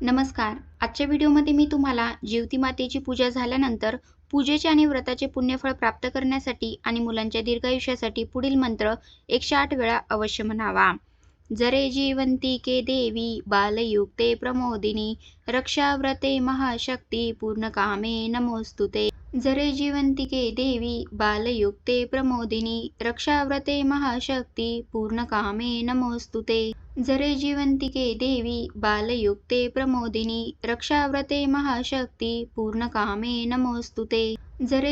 नमस्कार. आजच्या व्हिडिओमध्ये मी तुम्हाला जीवती मातेची पूजा झाल्यानंतर पूजेचे आणि व्रताचे पुण्यफळ प्राप्त करण्यासाठी आणि मुलांच्या दीर्घायुष्यासाठी पुढील मंत्र एकशे आठ वेळा अवश्य म्हणावा. जरे जीवंतिके देवी बालयुक्ते प्रमोदिनी, रक्षाव्रते महाशक्ती पूर्णकामे नमोस्तुते जरे जीवंतिके देवी बालयुक्ते प्रमोदिनी, रक्षाव्रते महाशक्ती पूर्णकामे नमोस्तुते जरे जीवंतिके देवी बालयुक्ते प्रमोदिनी, रक्षाव्रते महाशक्ती पूर्णकामे नमोस्तुते जरे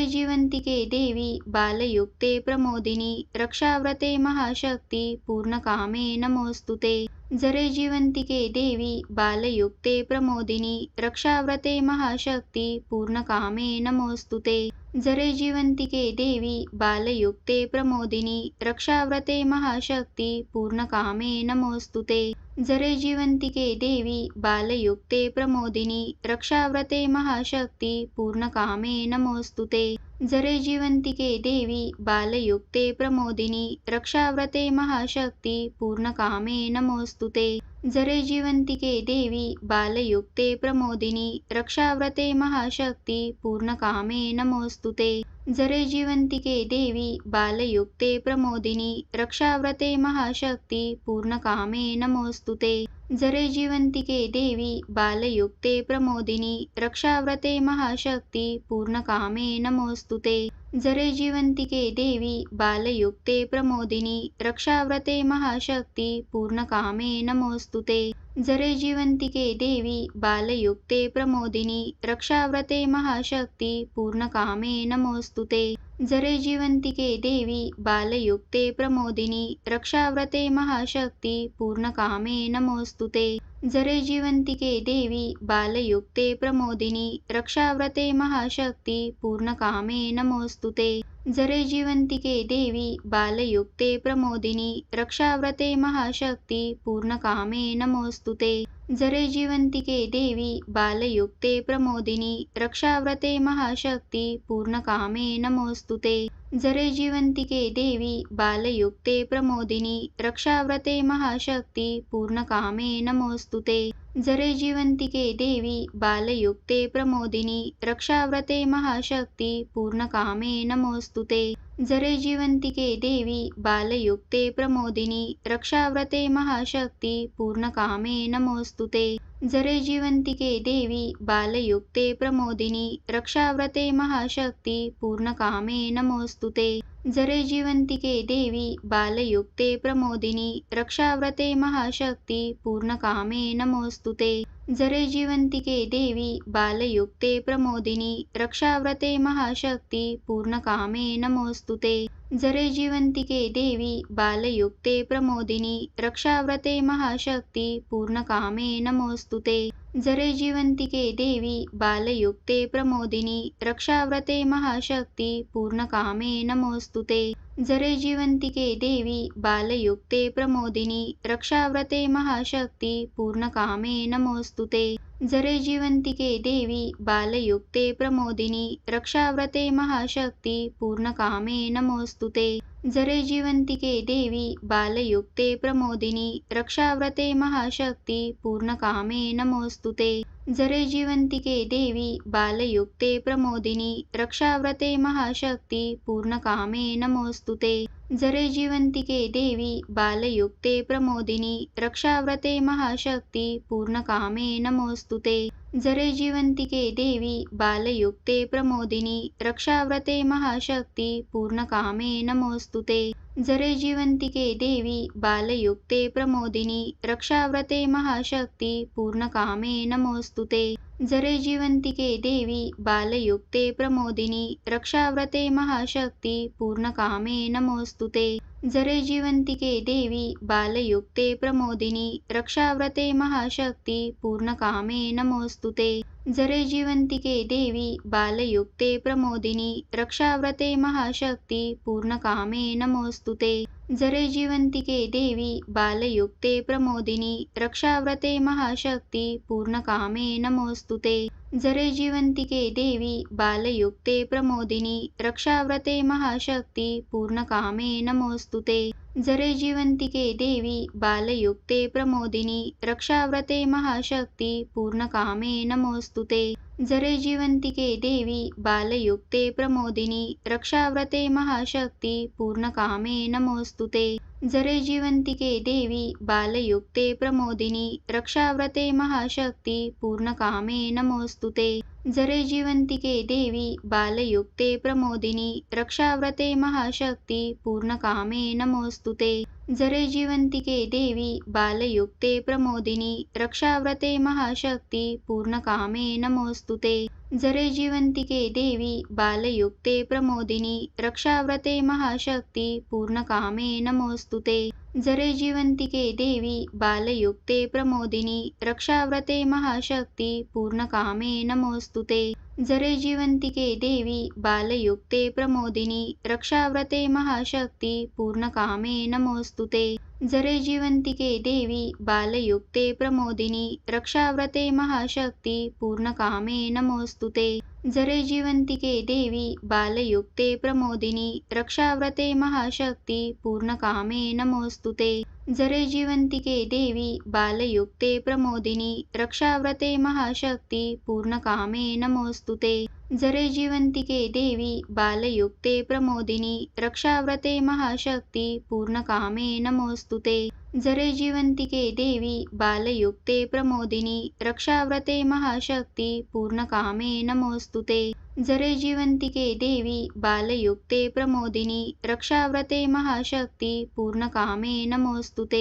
जीवंतिके देवी, बालयुक्ते, प्रमोदिनी, रक्षाव्रते, महाशक्ति पूर्ण पूर्णकामे, नमोस्तुते। जरे जीवंतिके देवी, बालयुक्ते, प्रमोदिनी, रक्षाव्रते, महाशक्ति पूर्ण पूर्णकामे, नमोस्तुते। जरे जीवंतिके देवी, बालयुक्ते प्रमोदिनी, रक्षाव्रते महाशक्ति पूर्ण पूर्णकामे नमोस्तुते जरे जीवंतिके देवी, बालयुक्ते प्रमोदिनी, रक्षाव्रते महाशक्ति पूर्ण पूर्णकामे नमोस्तुते जीवंतिके देवी, बालयुक्ते, प्रमोदिनी, रक्षाव्रते, महाशक्ति, पूर्णकामे नमोस्तुते जरे जीवंतिके देवी, बालयुक्ते, प्रमोदिनी, रक्षाव्रते, महाशक्ति पूर्ण पूर्णकामे नमोस्तुते जरे जीवंतिके देवी, बालयुक्ते, प्रमोदिनी, रक्षाव्रते, महाशक्ति पूर्ण पूर्णकामे, नमोस्तुते। जरे जीवंतिके देवी, बालयुक्ते, प्रमोदिनी, रक्षाव्रते, महाशक्ति, पूर्णकामे, नमोस्तुते। जरे जीवंतिके देवी, बालयुक्ते, प्रमोदिनी, रक्षाव्रते, महाशक्ति पूर्ण पूर्णकामे नमोस्तुते जरे जीवंतिके देवी, बालयुक्ते, प्रमोदिनी, रक्षाव्रते, महाशक्ति पूर्ण पूर्णकामे नमोस्तुते जीवंतिके देवी बालयुक्ते प्रमोदिनी रक्षाव्रते महाशक्ती पूर्णकामे नमोस्तुते जरे जीवंतिके देवी बालयुक्ते प्रमोदिनी रक्षाव्रते महाशक्ती पूर्णकामे नमोस्तुते जरे जीवंतिके देवी बालयुक्ते प्रमोदिनी रक्षाव्रते महाशक्ती पूर्णकामे नमोस्तुते जरे जीवंतिके देवी बालयुक्ते प्रमोदिनी रक्षाव्रते महाशक्ती पूर्णकामे नमोस्तुते जरे जीवंतिके देवी, बालयुक्ते, प्रमोदिनी, रक्षाव्रते, महाशक्ति पूर्ण पूर्णकामे नमोस्तुते जरे जीवंतिके देवी, बालयुक्ते, प्रमोदिनी, रक्षाव्रते, महाशक्ति पूर्ण पूर्णकामे नमोस्तुते जीवंतिके देवी, बालयुक्ते, प्रमोदिनी, रक्षाव्रते, महाशक्ति, पूर्णकामे नमोस्तुते जरे जीवंतिके देवी, बालयुक्ते, प्रमोदिनी, रक्षाव्रते, महाशक्ति पूर्ण पूर्णकामे नमोस्तुते जरे जीवंतिके देवी, बालयुक्ते, प्रमोदिनी, रक्षाव्रते, महाशक्ति पूर्ण पूर्णकामे नमोस्तुते जरे जीवंतिके देवी, बालयुक्ते, प्रमोदिनी, रक्षाव्रते, महाशक्ति पूर्ण पूर्णकामे नमोस्तुते जीवंतिके देवी, बालयुक्ते, प्रमोदिनी, रक्षाव्रते, महाशक्ति, पूर्णकामे नमोस्तुते जरे जीवंतिके देवी, बालयुक्ते, प्रमोदिनी, रक्षाव्रते, महाशक्ति पूर्ण पूर्णकामे नमोस्तुते जीवंतिके देवी, बालयुक्ते, प्रमोदिनी, रक्षाव्रते, महाशक्ति पूर्ण पूर्णकामे, नमोस्तुते। जरे जीवंतिके देवी, बालयुक्ते, प्रमोदिनी, रक्षाव्रते, महाशक्ति पूर्ण पूर्णकामे, नमोस्तुते। जरे जीवंतिके देवी, बालयुक्ते, प्रमोदिनी, रक्षाव्रते, महाशक्ति पूर्ण पूर्णकामे, नमोस्तुते। जरे जीवंतिके देवी, बालयुक्ते, प्रमोदिनी, रक्षाव्रते, महाशक्ति पूर्ण पूर्णकामे, नमोस्तुते। जीवंतिके देवी, बालयुक्ते, प्रमोदिनी, रक्षाव्रते, महाशक्ति, पूर्णकामे नमोस्तुते जरे जीवंतिके देवी, बालयुक्ते, प्रमोदिनी, रक्षाव्रते, महाशक्ति पूर्ण पूर्णकामे नमोस्तुते जीवंतिके देवी, बालयुक्ते, प्रमोदिनी, रक्षाव्रते, महाशक्ती, पूर्णकामे, नमोस्तुते। जरे जीवंतिके देवी, बालयुक्ते, प्रमोदिनी, रक्षाव्रते, महाशक्ती, पूर्णकामे, नमोस्तुते। जरे जीवंतिके देवी, बालयुक्ते, प्रमोदिनी, रक्षाव्रते, महाशक्ती, पूर्णकामे, नमोस्तुते। जरे जीवंतिके देवी बालयुक्ते प्रमोदिनी रक्षाव्रते महाशक्ति पूर्णकामे नमोस्तुते जरे जीवंतिके देवी बालयुक्ते प्रमोदिनी रक्षाव्रते महाशक्ती पूर्णकामे नमोस्तुते जरे जीवंतिके देवी बालयुक्ते प्रमोदिनी रक्षाव्रते महाशक्ती पूर्णकामे नमोस्तुते जरे जीवन्तिके देवी बालयुक्ते प्रमोदिनी रक्षाव्रते महाशक्ती पूर्णकामे नमोऽस्तु ते। जरे जीवन्तिके देवी बालयुक्ते प्रमोदिनी रक्षाव्रते महाशक्ती पूर्णकामे नमोऽस्तु ते। जरे जीवन्तिके देवी, बालयुक्ते, प्रमोदिनी, रक्षाव्रते, महाशक्ति, पूर्णकामे नमोऽस्तु ते जरे जीवन्तिके देवी, बालयुक्ते, प्रमोदिनी, रक्षाव्रते, महाशक्ती, पूर्णकामे नमोऽस्तु ते जरे जीवन्तिके देवी, बालयुक्ते, प्रमोदिनी, रक्षाव्रते, महाशक्ति, पूर्णकामे नमोऽस्तु ते जरे जीवन्तिके देवी बालयुक्ते प्रमोदिनी रक्षाव्रते महाशक्ती पूर्णकामे नमोऽस्तु ते। जरे जीवन्तिके देवी, बालयुक्ते, प्रमोदिनी, रक्षाव्रते, महाशक्ति, पूर्णकामे नमोऽस्तु ते जरे जीवन्तिके देवी, बालयुक्ते, प्रमोदिनी, रक्षाव्रते, महाशक्ति, पूर्णकामे नमोऽस्तु ते जरे जीवन्तिके देवी, बालयुक्ते, प्रमोदिनी, रक्षाव्रते, महाशक्ति, पूर्णकामे नमोऽस्तु ते जरे जीवन्तिके देवी, बालयुक्ते, प्रमोदिनी, रक्षाव्रते, महाशक्ति, पूर्णकामे नमोऽस्तु नमोस्तुते। जरे जीवन्तिके देवी, बालयुक्ते, प्रमोदिनी, रक्षाव्रते, महाशक्ति, पूर्णकामे नमोऽस्तु ते जरे जीवंतिके देवी, बालयुक्ते प्रमोदिनी, रक्षाव्रते महाशक्ति, पूर्णकामे नमोऽस्तु ते। जरे जीवंतिके देवी, बालयुक्ते प्रमोदिनी, रक्षाव्रते महाशक्ति, पूर्णकामे नमोऽस्तु ते। जरे जीवंतिके देवी, बालयुक्ते, प्रमोदिनी, रक्षाव्रते, महाशक्ति, पूर्णकामे नमोऽस्तु ते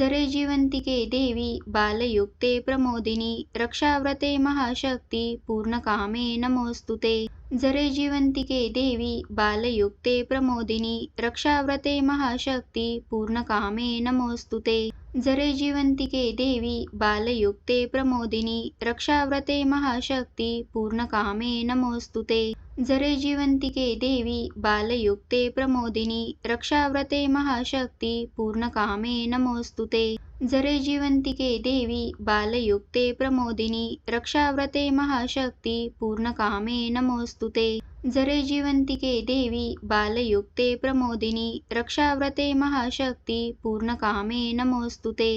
जरे जीवंतिके देवी, बालयुक्ते, प्रमोदिनी, रक्षाव्रते, महाशक्ति, पूर्णकामे नमोऽस्तु ते जरे जीवंतिके देवी, बालयुक्ते, प्रमोदिनी, रक्षाव्रते, महाशक्ति, पूर्णकामे नमोस्तुते जरे जीवंतिके देवी, बालयुक्ते, प्रमोदिनी, रक्षाव्रते, महाशक्ति, पूर्णकामे, नमोऽस्तु ते। जरे जीवंतिके देवी, बालयुक्ते, प्रमोदिनी, रक्षाव्रते, महाशक्ति, पूर्णकामे नमोऽस्तु ते जरे जीवंतिके देवी, बालयुक्ते, प्रमोदिनी, रक्षाव्रते, महाशक्ति, पूर्णकामे नमोऽस्तु ते जरे जीवन्तिके देवी बालयुक्ते प्रमोदिनी रक्षाव्रते महाशक्ती पूर्णकामे नमोऽस्तु ते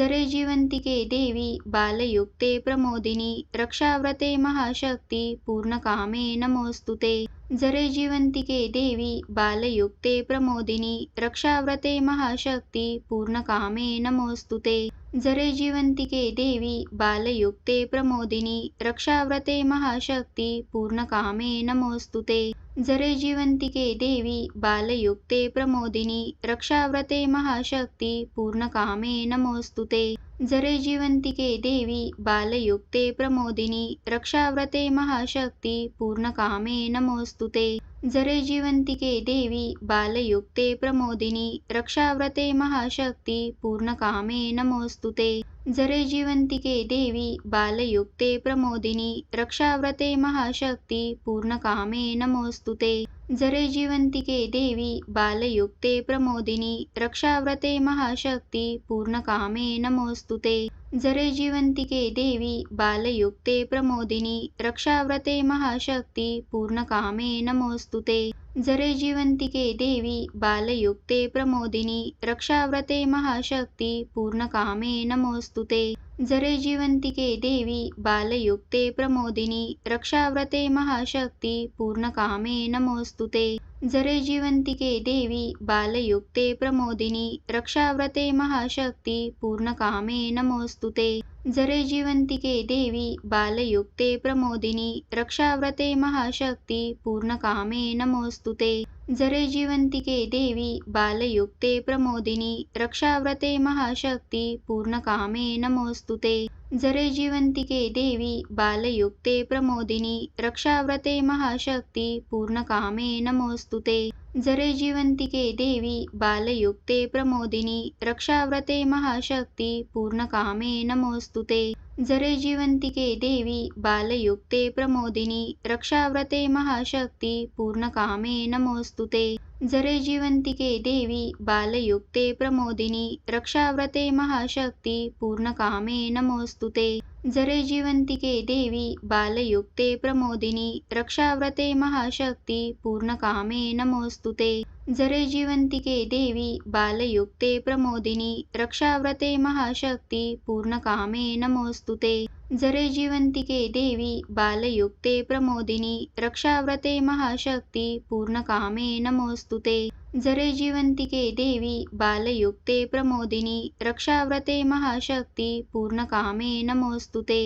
जरे जीवन्तिके देवी बालयुक्ते प्रमोदिनी रक्षाव्रते महाशक्ती पूर्णकामे नमोऽस्तु ते जरे जीवन्तिके देवी, बालयुक्ते, प्रमोदिनी, रक्षाव्रते, महाशक्ति, पूर्णकामे नमोऽस्तु नमोस्तुते जरे जीवन्तिके देवी, बालयुक्ते, प्रमोदिनी, रक्षाव्रते, महाशक्ति, पूर्णकामे नमोऽस्तु ते जरे जीवंतिके देवी, बालयुक्ते, प्रमोदिनी, रक्षाव्रते, महाशक्ति, पूर्णकामे, नमोऽस्तु ते। जरे जीवंतिके देवी, बालयुक्ते, प्रमोदिनी, रक्षाव्रते, महाशक्ति, पूर्णकामे, नमोऽस्तु ते। जरे जीवन्तिके देवी बालयुक्ते प्रमोदिनी रक्षाव्रते महाशक्ती पूर्णकामे नमोऽस्तु ते जरे जीवन्तिके देवी बालयुक्ते प्रमोदिनी रक्षाव्रते महाशक्ती पूर्णकामे नमोऽस्तु ते जरे जीवंतिके देवी, बालयुक्ते, प्रमोदिनी, रक्षाव्रते, महाशक्ति, पूर्णकामे, नमोऽस्तु ते। जरे जीवंतिके देवी, बालयुक्ते, प्रमोदिनी, रक्षाव्रते, महाशक्ति, पूर्णकामे, नमोऽस्तु ते। जरे जीवंतिके देवी, बालयुक्ते, प्रमोदिनी, रक्षाव्रते, महाशक्ति, पूर्णकामे नमोऽस्तु ते जरे जीवंतिके देवी, बालयुक्ते, प्रमोदिनी, रक्षाव्रते, महाशक्ति, पूर्णकामे नमोऽस्तु ते जरे जीवन्तिके देवी, बालयुक्ते, प्रमोदिनी, रक्षाव्रते, महाशक्ति, पूर्णकामे नमोऽस्तु नमोस्तुते जरे जीवन्तिके देवी, बालयुक्ते, प्रमोदिनी, रक्षाव्रते, महाशक्ति, पूर्णकामे नमोऽस्तु ते जरे जीवंतिके देवी, बालयुक्ते, प्रमोदिनी, रक्षाव्रते, महाशक्ति, पूर्णकामे नमोऽस्तु ते जरे जीवंतिके देवी, बालयुक्ते, प्रमोदिनी, रक्षाव्रते, महाशक्ति, पूर्णकामे नमोऽस्तु ते जरे जीवन्तिके देवी बालयुक्ते प्रमोदिनी रक्षाव्रते महाशक्ती पूर्णकामे नमोऽस्तु ते जरे जीवन्तिके देवी बालयुक्ते प्रमोदिनी रक्षाव्रते महाशक्ती पूर्णकामे नमोऽस्तु ते जरे जीवन्तिके देवी बालयुक्ते प्रमोदिनी रक्षाव्रते महाशक्ती पूर्णकामे नमोऽस्तु ते जरे जीवन्तिके देवी बालयुक्ते प्रमोदिनी रक्षाव्रते महाशक्ती पूर्णकामे नमोऽस्तु ते जरे जीवन्तिके देवी बालयुक्ते प्रमोदिनी रक्षाव्रते महाशक्ती पूर्णकामे नमोऽस्तु ते जरे जीवन्तिके देवी बालयुक्ते प्रमोदिनी रक्षाव्रते महाशक्ती पूर्णकामे नमोऽस्तु ते जरे जीवन्तिके देवी बालयुक्ते प्रमोदिनी रक्षाव्रते महाशक्ती पूर्णकामे नमोऽस्तु ते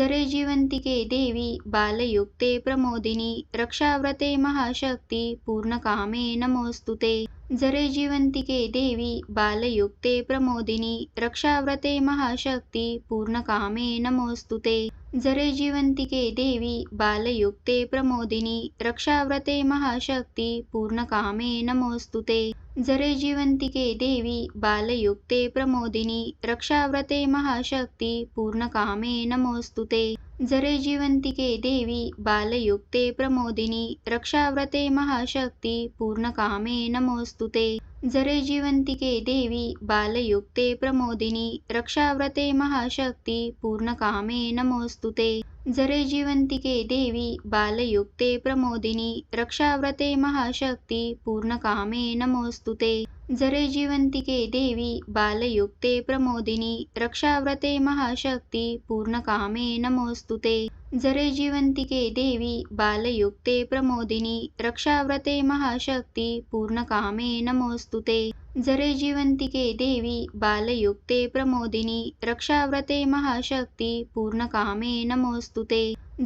जरे जीवन्तिके देवी बालयुक्ते प्रमोदिनी रक्षाव्रते महाशक्ती पूर्णकामे नमोऽस्तु ते जरे जीवन्तिके देवी, बालयुक्ते, प्रमोदिनी, रक्षाव्रते, महाशक्ति, पूर्णकामे, नमोऽस्तु ते। जरे जीवन्तिके देवी, बालयुक्ते, प्रमोदिनी, रक्षाव्रते, महाशक्ति, पूर्णकामे, नमोऽस्तु ते। जरे जीवन्तिके देवी, बालयुक्ते, प्रमोदिनी, रक्षाव्रते, महाशक्ति, पूर्णकामे, नमोऽस्तु ते। जरे जीवन्तिके देवी, बालयुक्ते, प्रमोदिनी, रक्षाव्रते, महाशक्ति, पूर्णकामे, नमोऽस्तु ते। जरे जीवन्तिके देवी, बालयुक्ते, प्रमोदिनी, रक्षाव्रते, महाशक्ति, पूर्णकामे, नमोऽस्तु ते। जरे जीवन्तिके देवी, बालयुक्ते, प्रमोदिनी, रक्षाव्रते, महाशक्ति, पूर्णकामे, नमोऽस्तु ते। जरे जीवन्तिके देवी, बालयुक्ते, प्रमोदिनी, रक्षाव्रते, महाशक्ति, पूर्णकामे, नमोऽस्तु ते। जरे जीवन्तिके देवी, बालयुक्ते, प्रमोदिनी, रक्षाव्रते, महाशक्ति, पूर्णकामे, नमोऽस्तु ते। जरे जीवन्तिके देवी, बालयुक्ते, प्रमोदिनी, रक्षाव्रते, महाशक्ति, पूर्णकामे नमोऽस्तु ते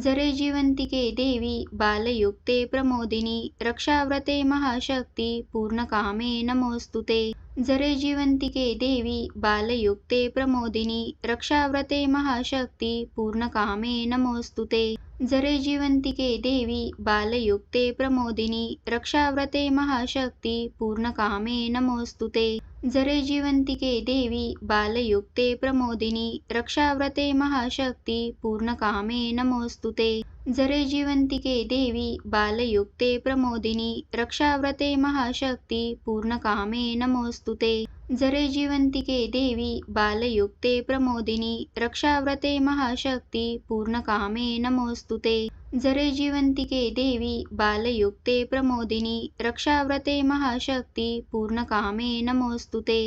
जरे जीवन्तिके देवी, बालयुक्ते, प्रमोदिनी, रक्षाव्रते, महाशक्ति, पूर्णकामे नमोऽस्तु ते जरे जीवन्तिके देवी, बालयुक्ते, प्रमोदिनी, रक्षाव्रते, महाशक्ति, पूर्णकामे नमोऽस्तु ते जरे जीवन्तिके देवी, बालयुक्ते, प्रमोदिनी, रक्षाव्रते, महाशक्ती, पूर्णकामे नमोऽस्तु ते जरे जीवन्तिके देवी, बालयुक्ते, प्रमोदिनी, रक्षाव्रते, महाशक्ति, पूर्णकामे नमोऽस्तु ते जरे जीवन्तिके देवी, बालयुक्ते, प्रमोदिनी, रक्षाव्रते, महाशक्ति, पूर्णकामे नमोऽस्तु ते जरे जीवन्तिके देवी, बालयुक्ते, प्रमोदिनी, रक्षाव्रते, महाशक्ती, पूर्णकामे नमोऽस्तु ते। जरे जीवन्तिके देवी, बालयुक्ते, प्रमोदिनी, रक्षाव्रते, महाशक्ति, पूर्णकामे नमोऽस्तु ते।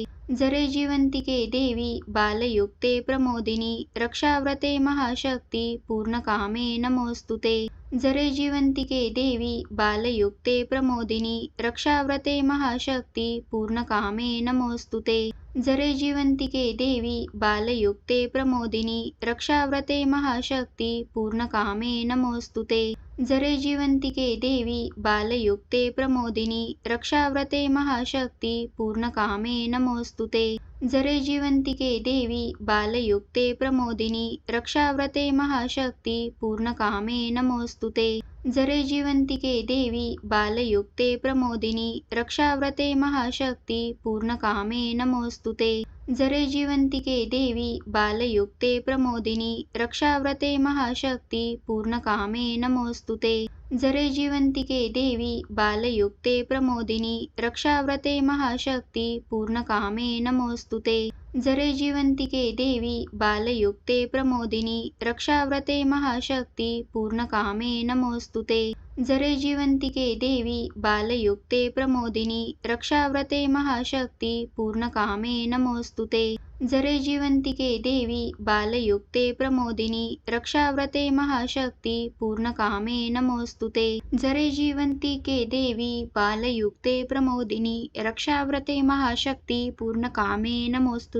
जरे जीवन्तिके देवी, बालयुक्ते, प्रमोदिनी, रक्षाव्रते, महाशक्ति, पूर्णकामे नमोऽस्तु ते। जरे जीवन्तिके देवी बालयुक्ते प्रमोदिनी रक्षाव्रते महाशक्ती पूर्णकामे नमोऽस्तु ते जरे जीवन्तिके देवी बालयुक्ते प्रमोदिनी रक्षाव्रते महाशक्ती पूर्णकामे नमोऽस्तु ते जरे जीवन्तिके देवी बालयुक्ते प्रमोदिनी रक्षाव्रते महाशक्ती पूर्णकामे नमोऽस्तु ते जरे जीवन्तिके देवी बालयुक्ते प्रमोदिनी रक्षाव्रते महाशक्ती पूर्णकामे नमोऽस्तु ते जरे जीवन्तिके देवी बालयुक्ते प्रमोदिनी रक्षाव्रते महाशक्ती पूर्णकामे नमोऽस्तु ते जरे जीवन्तिके देवी बालयुक्ते प्रमोदिनी रक्षाव्रते महाशक्ती पूर्णकामे नमोऽस्तु ते जरे जीवन्तिके देवी बालयुक्ते प्रमोदिनी रक्षाव्रते महाशक्ति पूर्णकामे नमोऽस्तु ते। जरे जीवन्तिके देवी, बालयुक्ते, प्रमोदिनी, रक्षाव्रते, महाशक्ति, पूर्णकामे, नमोऽस्तु ते। जरे जीवन्तिके देवी, बालयुक्ते, प्रमोदिनी, रक्षाव्रते, महाशक्ति, पूर्णकामे, नमोऽस्तु ते। जरे जीवन्तिके देवी, बालयुक्ते, प्रमोदिनी, रक्षाव्रते, महाशक्ति, पूर्णकामे, नमोऽस्तु ते। जरे जीवन्तिके देवी, बालयुक्ते, प्रमोदिनी, रक्षाव्रते, महाशक्ती, पूर्णकामे, नमोऽस्तु